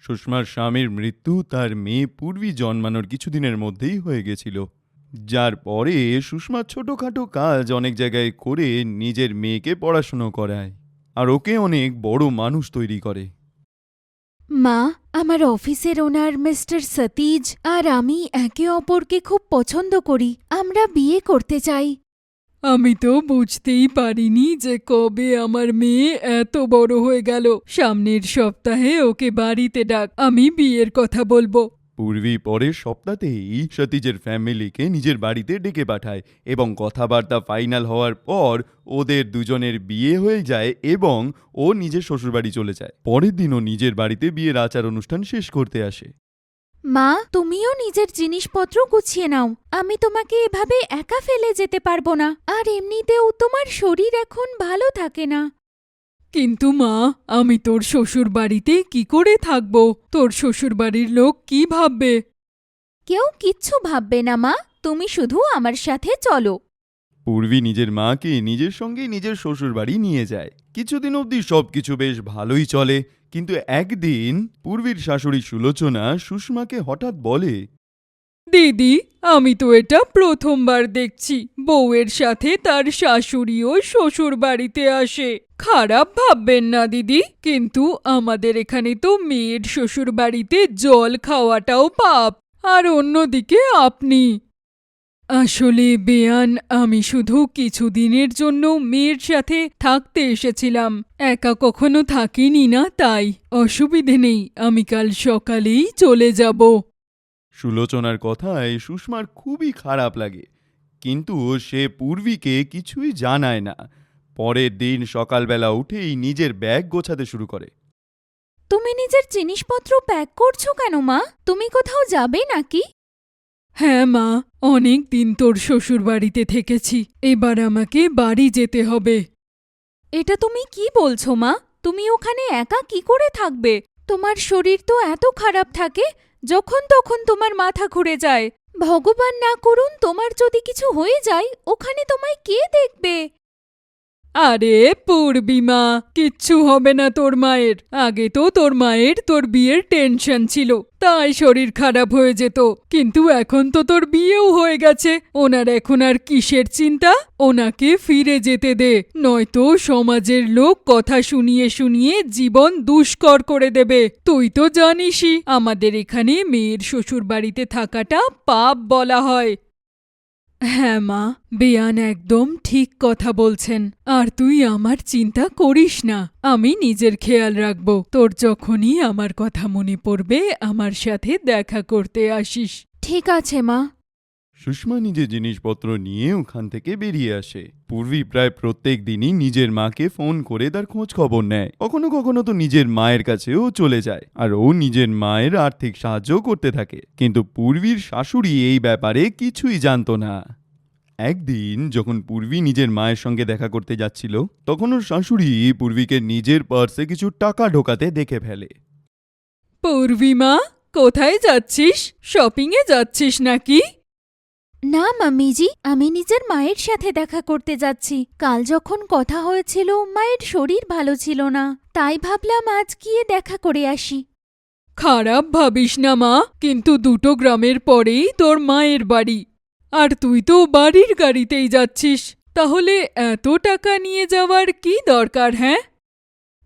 সুষমার স্বামীর মৃত্যু তার মেয়ে পূর্বী জন্মানোর কিছুদিনের মধ্যেই হয়ে গেছিল। যার পরে সুষমা ছোটখাটো কাজ অনেক জায়গায় করে নিজের মেয়েকে পড়াশুনো করায় আর ওকে অনেক বড় মানুষ তৈরি করে। মা, আমার অফিসের ওনার মিস্টার সতীজ আর আমি একে অপরকে খুব পছন্দ করি। আমরা বিয়ে করতে চাই। আমি তো বুঝতেই পারিনি যে কবে আমার মেয়ে এত বড় হয়ে গেল। সামনের সপ্তাহে ওকে বাড়িতে ডাক, আমি বিয়ের কথা বলব। পূর্বী পরের সপ্তাহতেই সতীজের ফ্যামিলিকে নিজের বাড়িতে ডেকে পাঠায় এবং কথাবার্তা ফাইনাল হওয়ার পর ওদের দুজনের বিয়ে হয়ে যায় এবং ও নিজের শ্বশুরবাড়ি চলে যায়। পরের দিনও নিজের বাড়িতে বিয়ের আচার অনুষ্ঠান শেষ করতে আসে। মা তুমিও নিজের জিনিসপত্র গুছিয়ে নাও। আমি তোমাকে এভাবে একা ফেলে যেতে পারব না। আর এমনিতেও তোমার শরীর এখন ভালো থাকে না। কিন্তু মা আমি তোর শ্বশুর বাড়িতে কি করে থাকব? তোর শ্বশুর বাড়ির লোক কি ভাববে? কেউ কিচ্ছু ভাববে না মা। তুমি শুধু আমার সাথে চলো। পূর্বী নিজের মাকে নিজের সঙ্গে নিজের শ্বশুরবাড়ি নিয়ে যায়। কিছুদিন অবধি সবকিছু বেশ ভালোই চলে। কিন্তু একদিন পূর্বীর শাশুড়ি সুলোচনা সুষমাকে হঠাৎ বলে, দিদি, আমি তো এটা প্রথমবার দেখছি। বউয়ের সাথে তার শাশুড়িও শ্বশুর বাড়িতে আসে। খারাপ ভাববেন না, দিদি। কিন্তু আমাদের এখানে তো মেয়ের শ্বশুর বাড়িতে জল খাওয়াটাও পাপ। আর অন্যদিকে আপনি আসলে বেয়ান আমি শুধু কিছুদিনের জন্য মেয়ের সাথে থাকতে এসেছিলাম। একা কখনো থাকিনি না তাই। অসুবিধে নেই আমি কাল সকালেই চলে যাব। সুলোচনার কথায় সুষমার খুবই খারাপ লাগে। কিন্তু সে পূর্বীকে কিছুই জানায় না। পরের দিন সকালবেলা উঠেই নিজের ব্যাগ গোছাতে শুরু করে। তুমি নিজের জিনিসপত্র প্যাক করছ কেন মা? তুমি কোথাও যাবে নাকি? হ্যাঁ মা, অনেক দিন তোর শ্বশুর বাড়িতে থেকেছি, এবার আমাকে বাড়ি যেতে হবে। এটা তুমি কি বলছো মা? তুমি ওখানে একা কি করে থাকবে? তোমার শরীর তো এত খারাপ থাকে, যখন তখন তোমার মাথা ঘুরে যায়। ভগবান না করুন, তোমার যদি কিছু হয়ে যায়, ওখানে তোমায় কে দেখবে? আরে পূর্বিমা কিচ্ছু হবে না তোর মায়ের। আগে তো তোর মায়ের তোর বিয়ের টেনশন ছিল, তাই শরীর খারাপ হয়ে যেত। কিন্তু এখন তো তোর বিয়েও হয়ে গেছে। ওনার এখন আর কিসের চিন্তা? ওনাকে ফিরে যেতে দে, নয়তো সমাজের লোক কথা শুনিয়ে শুনিয়ে জীবন দুষ্কর করে দেবে। তুই তো জানিসই, আমাদের এখানে মেয়ের শ্বশুর বাড়িতে থাকাটা পাপ বলা হয়। হ্যাঁ মা, বেয়ান একদম ঠিক কথা বলছেন। আর তুই আমার চিন্তা করিস না, আমি নিজের খেয়াল রাখব। তোর যখনই আমার কথা মনে পড়বে, আমার সাথে দেখা করতে আসিস। ঠিক আছে, মা। সুষমা নিজের জিনিসপত্র নিয়ে ওখান থেকে বেরিয়ে আসে। পূর্বী প্রায় প্রত্যেক দিনই নিজের মাকে ফোন করে তার খোঁজ খবর নেয়। কখনো কখনো তো নিজের মায়ের কাছেও চলে যায় আর ও নিজের মায়ের আর্থিক সাহায্য করতে থাকে। কিন্তু পূর্বীর শাশুড়ি এই ব্যাপারে কিছুই জানতো না। একদিন যখন পূর্বী নিজের মায়ের সঙ্গে দেখা করতে যাচ্ছিল, তখন ওর শাশুড়ি পূর্বীকে নিজের পার্সে কিছু টাকা ঢোকাতে দেখে ফেলে। পূর্বিমা কোথায় যাচ্ছিস? শপিংয়ে যাচ্ছিস নাকি? না মাম্মিজি আমি নিজের মায়ের সাথে দেখা করতে যাচ্ছি। কাল যখন কথা হয়েছিল মায়ের শরীর ভালো ছিল না। তাই ভাবলাম আজ গিয়ে দেখা করে আসি। খারাপ ভাবিস না মা কিন্তু দুটো গ্রামের পরেই তোর মায়ের বাড়ি। আর তুই তো বাড়ির গাড়িতেই যাচ্ছিস। তাহলে এত টাকা নিয়ে যাওয়ার কি দরকার হ্যাঁ?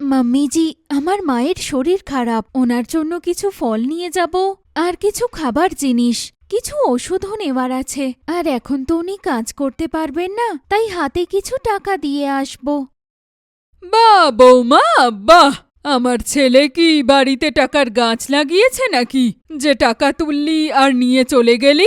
মাম্মিজি আমার মায়ের শরীর খারাপ। ওনার জন্য কিছু ফল নিয়ে যাব আর কিছু খাবার জিনিস। কিছু ওষুধও নেওয়ার আছে। আর এখন তো উনি কাজ করতে পারবেন না, তাই হাতে কিছু টাকা দিয়ে আসব। বা বৌমা, বাহ! আমার ছেলে কি বাড়িতে টাকার গাছ লাগিয়েছে নাকি? যে টাকা তুললি আর নিয়ে চলে গেলি?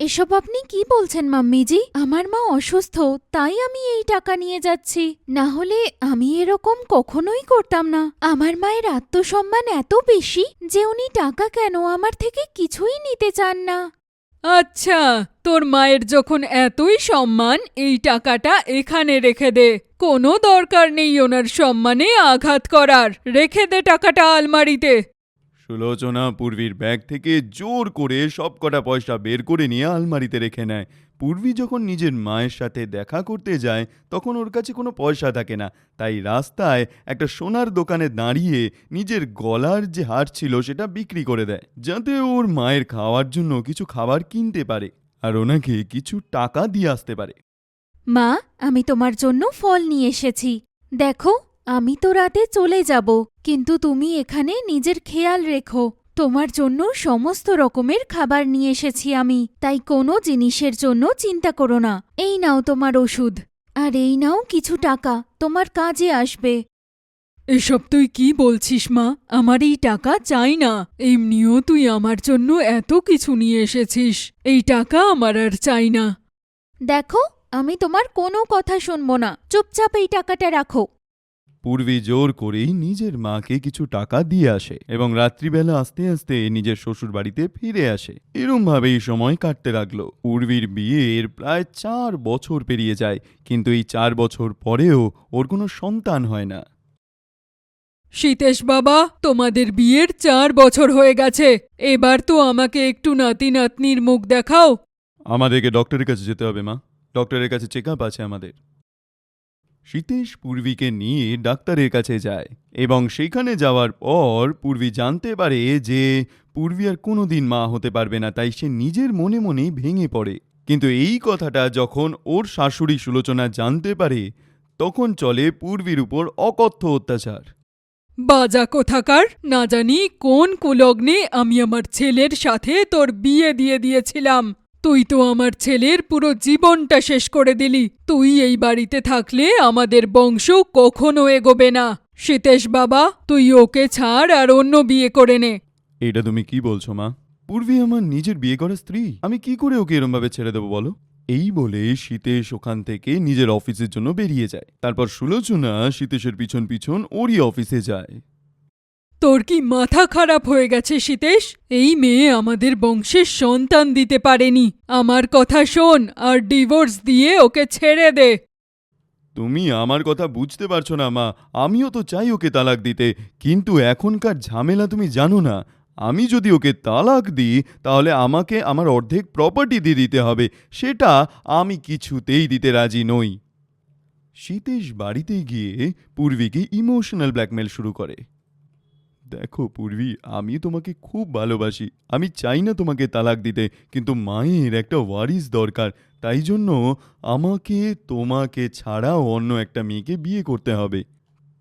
এসব আপনি কি বলছেন, মাম্মিজি? আমার মা অসুস্থ, তাই আমি এই টাকা নিয়ে যাচ্ছি। না হলে আমি এরকম কখনোই করতাম না। আমার মায়ের আত্মসম্মান এত বেশি যে উনি টাকা কেন আমার থেকে কিছুই নিতে চান না। আচ্ছা তোর মায়ের যখন এতই সম্মান, এই টাকাটা এখানে রেখে দে। কোনো দরকার নেই ওনার সম্মানে আঘাত করার। রেখে দে টাকাটা আলমারিতে। সুলোচনা পূর্বীর ব্যাগ থেকে জোর করে সব কটা পয়সা বের করে নিয়ে আলমারিতে রেখে নেয়। পূর্বী যখন নিজের মায়ের সাথে দেখা করতে যায়, তখন ওর কাছে কোনো পয়সা থাকে না। তাই রাস্তায় একটা সোনার দোকানে দাঁড়িয়ে নিজের গলার যে হার ছিল সেটা বিক্রি করে দেয়, যাতে ওর মায়ের খাওয়ার জন্য কিছু খাবার কিনতে পারে আর ওনাকে কিছু টাকা দিয়ে আসতে পারে। মা, আমি তোমার জন্য ফল নিয়ে এসেছি। দেখো আমি তো রাতে চলে যাব কিন্তু তুমি এখানে নিজের খেয়াল রেখো। তোমার জন্য সমস্ত রকমের খাবার নিয়ে এসেছি আমি তাই কোনো জিনিসের জন্য চিন্তা করো না। এই নাও তোমার ওষুধ। আর এই নাও কিছু টাকা তোমার কাজে আসবে। এসব তুই কি বলছিস মা? আমার এই টাকা চাই না। এমনিও তুই আমার জন্য এত কিছু নিয়ে এসেছিস। এই টাকা আমার আর চাই না। দেখো আমি তোমার কোনো কথা শুনব না। চুপচাপ এই টাকাটা রাখো। পূর্বী জোর করেই নিজের মাকে কিছু টাকা দিয়ে আসে এবং রাত্রিবেলা আস্তে আস্তে নিজের শ্বশুর বাড়িতে ফিরে আসে। এরমভাবেই সময় কাটতে লাগল। পূর্বীর বিয়ের প্রায় চার বছর পেরিয়ে যায় কিন্তু এই চার বছর পরেও ওর কোনো সন্তান হয় না। সীতেশ বাবা তোমাদের বিয়ের চার বছর হয়ে গেছে। এবার তো আমাকে একটু নাতি নাতনির মুখ দেখাও। আমাদেরকে ডক্টরের কাছে যেতে হবে মা। ডক্টরের কাছে চেক আপ আছে আমাদের। সীতেশ পূর্বীকে নিয়ে ডাক্তারের কাছে যায় এবং সেখানে যাওয়ার পর পূর্বী জানতে পারে যে পূর্বী আর কোনোদিন মা হতে পারবে না, তাই সে নিজের মনে মনেই ভেঙে পড়ে। কিন্তু এই কথাটা যখন ওর শাশুড়ি সুলোচনা জানতে পারে, তখন চলে পূর্বীর উপর অকথ্য অত্যাচার। বাজা কোথাকার? না জানি কোন কুলগ্নে আমি আমার ছেলের সাথে তোর বিয়ে দিয়ে দিয়েছিলাম। তুই তো আমার ছেলের পুরো জীবনটা শেষ করে দিলি। তুই এই বাড়িতে থাকলে আমাদের বংশ কখনো এগোবে না। সীতেশ বাবা, তুই ওকে ছাড় আর অন্য বিয়ে করে নে। এটা তুমি কি বলছো, মা? পূর্বী আমার নিজের বিয়ে করা স্ত্রী। আমি কি করে ওকে এরমভাবে ছেড়ে দেবো বলো? এই বলে সীতেশ ওখান থেকে নিজের অফিসের জন্য বেরিয়ে যায়। তারপর সুলোচনা সীতেশের পিছন পিছন ওরই অফিসে যায়। তোর কি মাথা খারাপ হয়ে গেছে সীতেশ এই মেয়ে আমাদের বংশের সন্তান দিতে পারেনি। আমার কথা শোন আর ডিভোর্স দিয়ে ওকে ছেড়ে দে। তুমি আমার কথা বুঝতে পারছ না, মা। আমিও তো চাই ওকে তালাক দিতে। কিন্তু এখনকার ঝামেলা তুমি জানো না। আমি যদি ওকে তালাক দিই, তাহলে আমাকে আমার অর্ধেক প্রপার্টি দিয়ে দিতে হবে। সেটা আমি কিছুতেই দিতে রাজি নই। সীতেশ বাড়িতে গিয়ে পূর্বীকে ইমোশনাল ব্ল্যাকমেল শুরু করে। দেখো পূর্বী, আমি তোমাকে খুব ভালোবাসি। আমি চাই না তোমাকে তালাক দিতে, কিন্তু মায়ের একটা ওয়ারিস দরকার। তাই জন্য আমাকে, তোমাকে ছাড়া অন্য একটা মেয়েকে বিয়ে করতে হবে।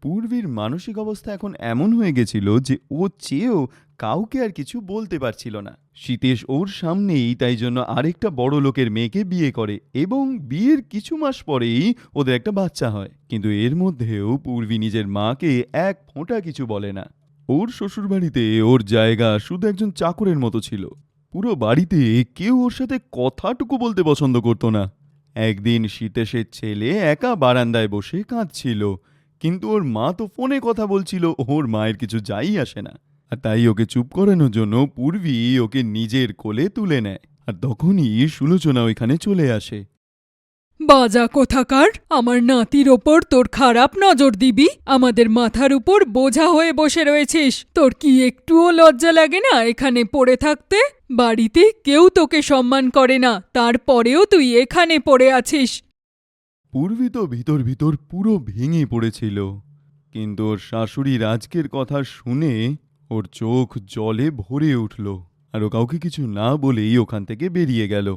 পূর্বীর মানসিক অবস্থা এখন এমন হয়ে গেছিল যে ও চেয়েও কাউকে আর কিছু বলতে পারছিল না। সীতেশ ওর সামনেই তাই জন্য আরেকটা বড় লোকের মেয়েকে বিয়ে করে এবং বিয়ের কিছু মাস পরেই ওদের একটা বাচ্চা হয়। কিন্তু এর মধ্যেও পূর্বী নিজের মাকে এক ফোঁটা কিছু বলে না। ওর শ্বশুরবাড়িতে ওর জায়গা শুধু একজন চাকরের মতো ছিল। পুরো বাড়িতে কেউ ওর সাথে কথাটুকু বলতে পছন্দ করতো না। একদিন শীতেশের ছেলে একা বারান্দায় বসে কাঁদছিল, কিন্তু ওর মা তো ফোনে কথা বলছিল, ওর মায়ের কিছু যাই আসে না। আর তাই ওকে চুপ করানোর জন্য পূর্বী ওকে নিজের কোলে তুলে নেয়। আর তখনই সুলোচনা ওইখানে চলে আসে। বাজা কোথাকার? আমার নাতির ওপর তোর খারাপ নজর দিবি? আমাদের মাথার উপর বোঝা হয়ে বসে রয়েছিস। তোর কি একটুও লজ্জা লাগে না এখানে পড়ে থাকতে? বাড়িতে কেউ তোকে সম্মান করে না, তারপরেও তুই এখানে পড়ে আছিস। পূর্বী তো ভিতর ভিতর পুরো ভেঙে পড়েছিল। কিন্তু ওর শাশুড়ির আজকের কথা শুনে ওর চোখ জলে ভরে উঠল। আর ও কাউকে কিছু না বলেই ওখান থেকে বেরিয়ে গেল।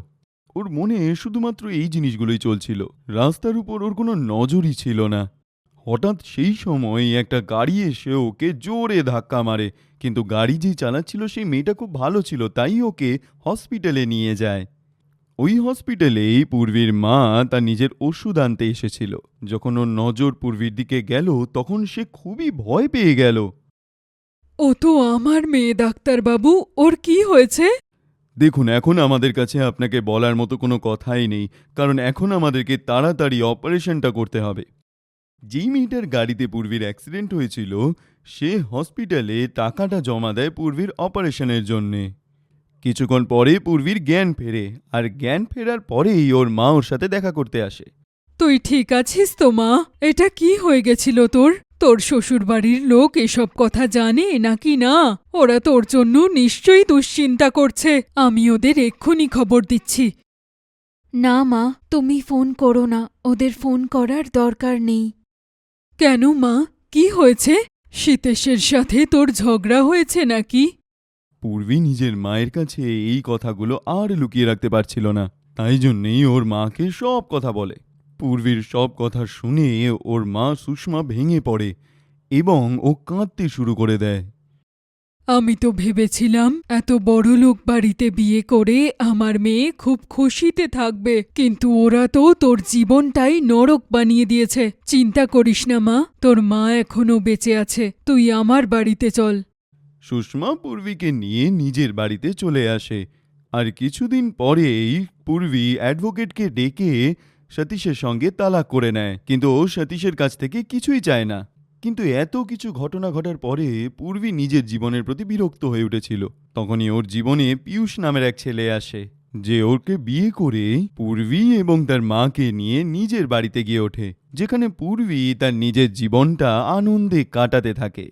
ওর মনে শুধুমাত্র এই জিনিসগুলোই চলছিল। রাস্তার উপর ওর কোনো নজরই ছিল না। হঠাৎ সেই সময় একটা গাড়ি এসে ওকে জোরে ধাক্কা মারে। কিন্তু গাড়ি যেই চালাচ্ছিল সেই মেয়েটা খুব ভালো ছিল, তাই ওকে হসপিটালে নিয়ে যায়। ওই হসপিটালেই পূর্বীর মা তার নিজের ওষুধ আনতে এসেছিল। যখন ওর নজর পূর্বীর দিকে গেল, তখন সে খুবই ভয় পেয়ে গেল। ও তো আমার মেয়ে, ডাক্তারবাবু। ওর কি হয়েছে? দেখুন, এখন আমাদের কাছে আপনাকে বলার মতো কোনো কথাই নেই, কারণ এখন আমাদেরকে তাড়াতাড়ি অপারেশনটা করতে হবে। যেই মেয়েটার গাড়িতে পূর্বীর অ্যাক্সিডেন্ট হয়েছিল, সে হসপিটালে টাকাটা জমা দেয় পূর্বীর অপারেশনের জন্যে। কিছুক্ষণ পরে পূর্বীর জ্ঞান ফেরে, আর জ্ঞান ফেরার পরেই ওর মা ওর সাথে দেখা করতে আসে। তুই ঠিক আছিস তো মা? এটা কি হয়ে গেছিল তোর? তোর শ্বশুরবাড়ির লোক এসব কথা জানে নাকি না? ওরা তোর জন্য নিশ্চয়ই দুশ্চিন্তা করছে। আমি ওদের এক্ষুনি খবর দিচ্ছি। না মা তুমি ফোন করো না। ওদের ফোন করার দরকার নেই। কেন মা? কি হয়েছে? শীতেশের সাথে তোর ঝগড়া হয়েছে নাকি? পূর্বী নিজের মায়ের কাছে এই কথাগুলো আর লুকিয়ে রাখতে পারছিল না। তাই জন্যেই ওর মাকে সব কথা বলে। পূর্বীর সব কথা শুনে ওর মা সুষমা ভেঙে পড়ে এবং ও কাঁদতে শুরু করে দেয়। আমি তো ভেবেছিলাম এত বড় লোক বাড়িতে বিয়ে করে আমার মেয়ে খুব খুশিতে থাকবে কিন্তু ওরা তো তোর জীবনটাই নরক বানিয়ে দিয়েছে। চিন্তা করিস না মা তোর মা এখনও বেঁচে আছে তুই আমার বাড়িতে চল। সুষমা পূর্বীকে নিয়ে নিজের বাড়িতে চলে আসে। আর কিছুদিন পরেই পূর্বী অ্যাডভোকেটকে ডেকে সতীশের সঙ্গে তালাক করে নেয়, কিন্তু ও সতীশের কাছ থেকে কিছুই চায় না। কিন্তু এত কিছু ঘটনা ঘটার পরে পূর্বী নিজের জীবনের প্রতি বিরক্ত হয়ে উঠেছিল। তখনই ওর জীবনে পীয়ূষ নামের এক ছেলে আসে, যে ওকে বিয়ে করে পূর্বী এবং তার মাকে নিয়ে নিজের বাড়িতে গিয়ে ওঠে, যেখানে পূর্বী তার নিজের জীবনটা আনন্দে কাটাতে থাকে।